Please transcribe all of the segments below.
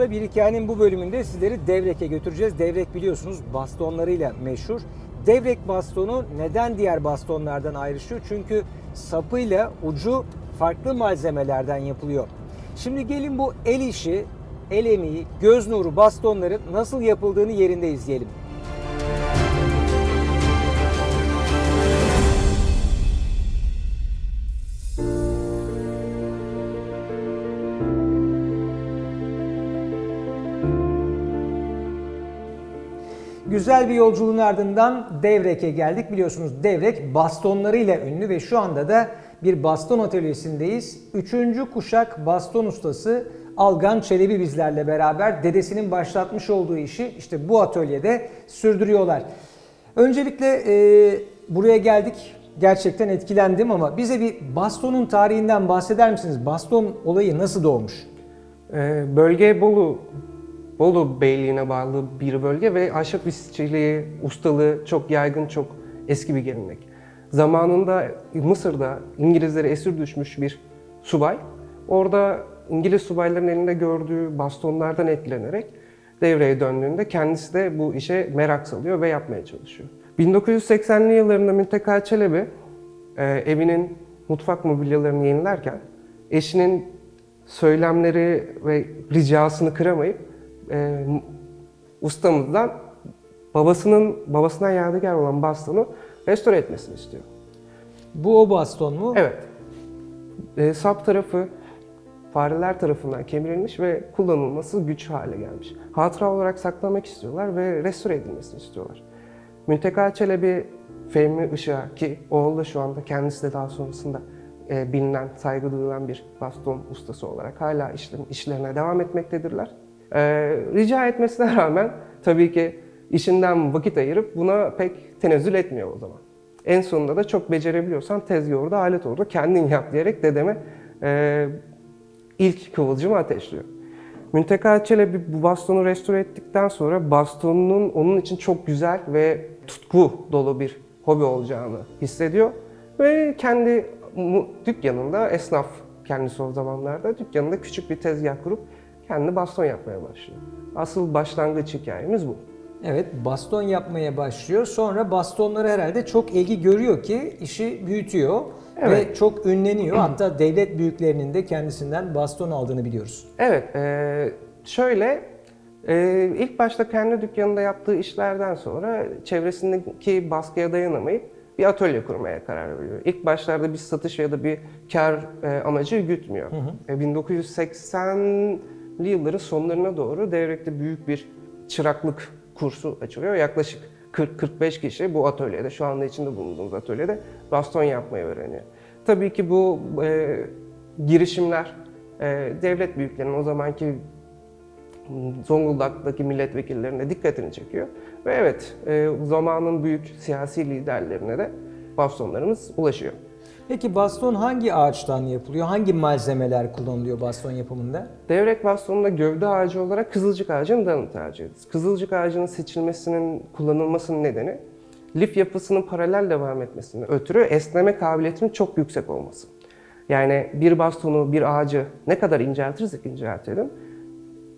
Usta Bir Hikayenin bu bölümünde sizleri Devrek'e götüreceğiz. Devrek biliyorsunuz bastonlarıyla meşhur. Devrek bastonu neden diğer bastonlardan ayrışıyor? Çünkü sapıyla ucu farklı malzemelerden yapılıyor. Şimdi gelin bu el işi, el emeği, göz nuru bastonların nasıl yapıldığını yerinde izleyelim. Güzel bir yolculuğun ardından Devrek'e geldik. Biliyorsunuz Devrek bastonlarıyla ünlü ve şu anda da bir baston atölyesindeyiz. Üçüncü kuşak baston ustası Algan Çelebi bizlerle beraber dedesinin başlatmış olduğu işi işte bu atölyede sürdürüyorlar. Öncelikle e, buraya geldik. Gerçekten etkilendim ama bize bir bastonun tarihinden bahseder misiniz? Baston olayı nasıl doğmuş? Ee, Bölge Bolu, Bolu Beyliği'ne bağlı bir bölge ve ahşap işçiliği, ustalığı çok yaygın, çok eski bir gelenek. Zamanında Mısır'da İngilizlere esir düşmüş bir subay, orada İngiliz subayların elinde gördüğü bastonlardan etkilenerek devreye döndüğünde kendisi de bu işe merak salıyor ve yapmaya çalışıyor. 1980'li yıllarında Münteká Çelebi e, evinin mutfak mobilyalarını yenilerken eşinin söylemleri ve ricasını kıramayıp e, ustamızdan babasının babasından yadigar olan bastonu restore etmesini istiyor. Bu o baston mu? Evet. E, sap tarafı fareler tarafından kemirilmiş ve kullanılması güç hale gelmiş. Hatıra olarak saklamak istiyorlar ve restore edilmesini istiyorlar. Münteká Çelebi Fehmi Işık'a ki oğlu da şu anda kendisi de daha sonrasında e, bilinen, saygı duyulan bir baston ustası olarak hala işlerin, işlerine devam etmektedirler. E, rica etmesine rağmen tabii ki işinden vakit ayırıp buna pek tenezzül etmiyor o zaman. En sonunda da çok becerebiliyorsan tezgah orada, alet orada, kendin yap diyerek dedeme e, ilk kıvılcımı ateşliyor. Münteká Çelebi bu bastonu restore ettikten sonra bastonunun onun için çok güzel ve tutku dolu bir hobi olacağını hissediyor. Ve kendi dükkanında, esnaf kendisi o zamanlarda dükkanında küçük bir tezgah kurup kendi baston yapmaya başlıyor. Asıl başlangıç hikayemiz bu. Evet, baston yapmaya başlıyor. Sonra bastonları herhalde çok ilgi görüyor ki işi büyütüyor Evet. ve çok ünleniyor. Hatta devlet büyüklerinin de kendisinden baston aldığını biliyoruz. Evet, e, şöyle e, ilk başta kendi dükkanında yaptığı işlerden sonra çevresindeki baskıya dayanamayıp bir atölye kurmaya karar veriyor. İlk başlarda bir satış ya da bir kar e, amacı gütmüyor. E, 1980'li yılların sonlarına doğru Devrek'te büyük bir çıraklık kursu açılıyor. Yaklaşık 40-45 kişi bu atölyede, şu anda içinde bulunduğumuz atölyede baston yapmayı öğreniyor. Tabii ki bu e, girişimler e, devlet büyüklerinin o zamanki Zonguldak'taki milletvekillerine dikkatini çekiyor. Ve evet, e, zamanın büyük siyasi liderlerine de bastonlarımız ulaşıyor. Peki baston hangi ağaçtan yapılıyor? Hangi malzemeler kullanılıyor baston yapımında? Devrek bastonunda gövde ağacı olarak kızılcık ağacının danıt ağacıydı. Kızılcık ağacının seçilmesinin, kullanılmasının nedeni lif yapısının paralel devam etmesinin ötürü esneme kabiliyetinin çok yüksek olması. Yani bir bastonu, bir ağacı ne kadar inceltirsek inceltelim,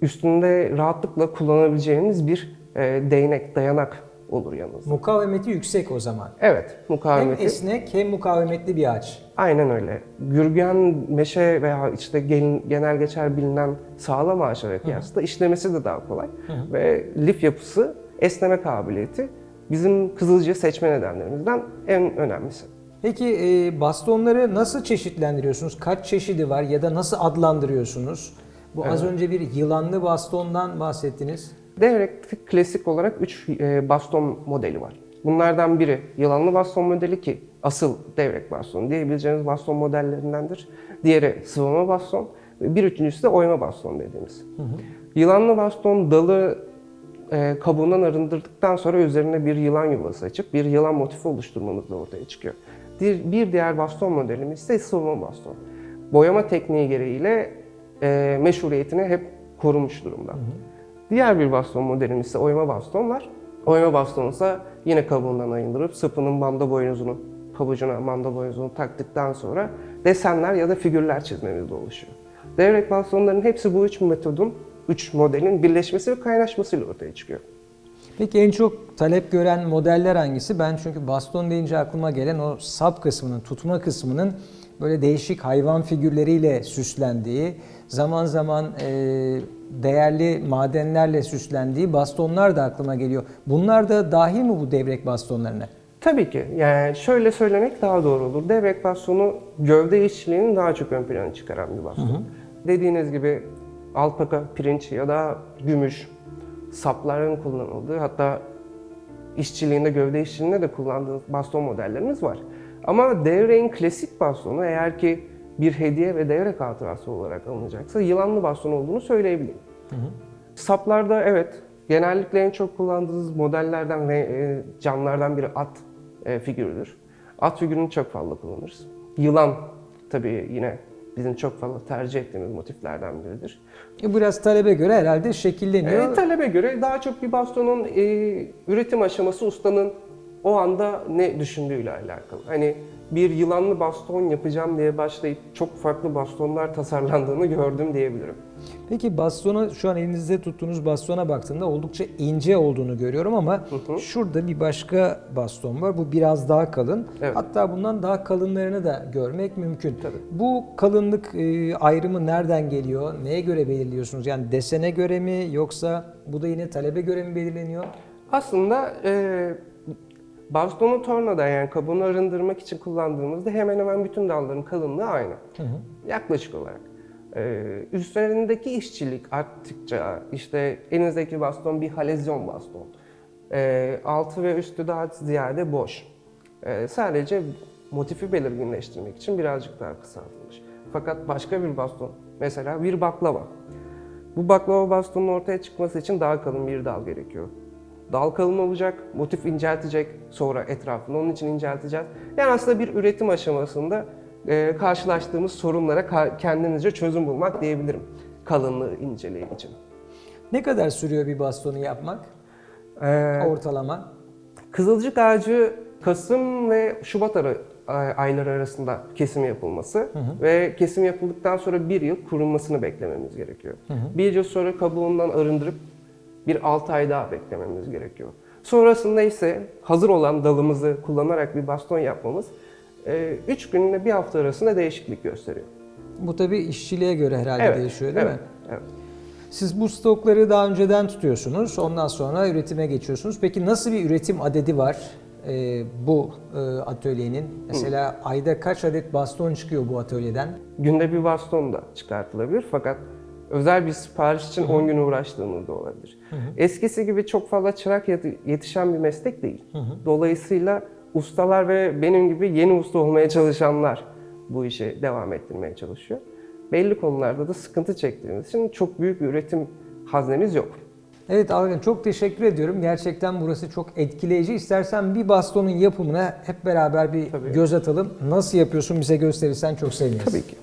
üstünde rahatlıkla kullanabileceğimiz bir e, değnek, dayanak olur yanınızda. Mukavemeti yüksek o zaman. Evet, Hem mukavemeti. esnek hem mukavemetli bir ağaç. Aynen öyle. Gürgen, meşe veya işte gen- genel geçer bilinen sağlam ağaçlara kıyasla işlemesi de daha kolay. Ve lif yapısı, esneme kabiliyeti bizim kızılcı seçme nedenlerimizden en önemlisi. Peki e, bastonları nasıl çeşitlendiriyorsunuz? Kaç çeşidi var ya da nasıl adlandırıyorsunuz? Bu az önce bir yılanlı bastondan bahsettiniz. Devrek'te klasik olarak 3 baston modeli var. Bunlardan biri yılanlı baston modeli ki asıl devrek bastonu diyebileceğiniz baston modellerindendir. Diğeri sıvama baston ve bir üçüncüsü de oyma baston dediğimiz. Yılanlı baston dalı e, kabuğundan arındırdıktan sonra üzerine bir yılan yuvası açıp bir yılan motifi oluşturmamızla ortaya çıkıyor. Bir, bir diğer baston modelimiz ise sıvama baston. Boyama tekniği gereğiyle e, meşhuriyetini hep korumuş durumda. Diğer bir baston modelimiz ise oyma baston var. Oyma baston ise yine kabuğundan ayındırıp sıpının manda boynuzunu, pabucuna manda boynuzunu taktıktan sonra desenler ya da figürler çizmemizde oluşuyor. Devrek bastonların hepsi bu üç metodun üç modelin birleşmesi ve kaynaşmasıyla ortaya çıkıyor. Peki en çok talep gören modeller hangisi? Ben çünkü baston deyince aklıma gelen o sap kısmının, tutma kısmının böyle değişik hayvan figürleriyle süslendiği, zaman zaman e, değerli madenlerle süslendiği bastonlar da aklıma geliyor. Bunlar da dahil mi bu devrek bastonlarına? Tabii ki. Yani şöyle söylemek daha doğru olur. Devrek bastonu gövde işçiliğini daha çok ön plana çıkaran bir baston. Dediğiniz gibi alpaka, pirinç ya da gümüş sapların kullanıldığı hatta işçiliğinde, gövde işçiliğinde de kullandığımız baston modellerimiz var. Ama devreğin klasik bastonu eğer ki bir hediye ve devrek hatırası olarak alınacaksa yılanlı baston olduğunu söyleyebilirim. Saplarda evet genellikle en çok kullandığımız modellerden ve e, canlılardan biri at e, figürüdür. At figürünü çok fazla kullanırız. Yılan tabii yine bizim çok fazla tercih ettiğimiz motiflerden biridir. E, Biraz talebe göre herhalde şekilleniyor. E, talebe göre daha çok bir bastonun e, üretim aşaması ustanın o anda ne düşündüğüyle alakalı. Hani bir yılanlı baston yapacağım diye başlayıp çok farklı bastonlar tasarlandığını gördüm diyebilirim. Peki bastona şu an elinizde tuttuğunuz bastona baktığımda oldukça ince olduğunu görüyorum ama şurada bir başka baston var. Bu biraz daha kalın. Evet. Hatta bundan daha kalınlarını da görmek mümkün. Tabii. Bu kalınlık e, ayrımı nereden geliyor? Neye göre belirliyorsunuz? Yani desene göre mi yoksa bu da yine talebe göre mi belirleniyor? Aslında e, bastonu tornada yani kabuğunu arındırmak için kullandığımızda hemen hemen bütün dalların kalınlığı aynı. Yaklaşık olarak. E, üstlerindeki işçilik arttıkça işte elinizdeki baston bir halezyon baston. E, altı ve üstü daha ziyade boş. E, sadece motifi belirginleştirmek için birazcık daha kısaltılmış. Fakat başka bir baston, mesela bir baklava. Bu baklava bastonun ortaya çıkması için daha kalın bir dal gerekiyor. Dal kalın olacak, motif inceltecek, sonra etrafını onun için incelteceğiz. Yani aslında bir üretim aşamasında e, karşılaştığımız sorunlara ka- kendinizce çözüm bulmak diyebilirim. Kalınlığı, inceliği için. Ne kadar sürüyor bir bastonu yapmak? Ee, Ortalama. Kızılcık ağacı Kasım ve Şubat arı, ay- ayları arasında kesim yapılması ve kesim yapıldıktan sonra bir yıl kurunmasını beklememiz gerekiyor. Bir yıl sonra kabuğundan arındırıp bir 6 ay daha beklememiz gerekiyor. Sonrasında ise hazır olan dalımızı kullanarak bir baston yapmamız 3 günle bir hafta arasında değişiklik gösteriyor. Bu tabii işçiliğe göre herhalde Evet, değişiyor değil evet, mi? evet. Siz bu stokları daha önceden tutuyorsunuz, ondan sonra üretime geçiyorsunuz. Peki nasıl bir üretim adedi var e, bu e, atölyenin? Mesela ayda kaç adet baston çıkıyor bu atölyeden? Günde bir baston da çıkartılabilir fakat özel bir sipariş için 10 gün uğraştığımız da olabilir. Eskisi gibi çok fazla çırak yeti- yetişen bir meslek değil. Dolayısıyla ustalar ve benim gibi yeni usta olmaya çalışanlar bu işi devam ettirmeye çalışıyor. Belli konularda da sıkıntı çektiğimiz için çok büyük bir üretim haznemiz yok. Evet Algan çok teşekkür ediyorum. Gerçekten burası çok etkileyici. İstersen bir bastonun yapımına hep beraber bir Tabii. göz atalım. Nasıl yapıyorsun bize gösterirsen çok seviniriz. Tabii ki.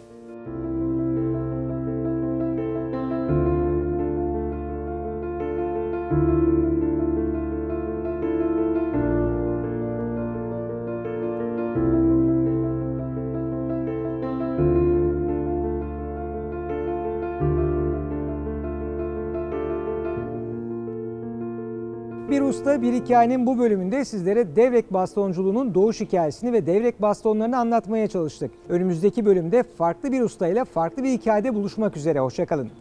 Usta Bir Hikayenin bu bölümünde sizlere devrek bastonculuğunun doğuş hikayesini ve devrek bastonlarını anlatmaya çalıştık. Önümüzdeki bölümde farklı bir ustayla farklı bir hikayede buluşmak üzere. Hoşçakalın.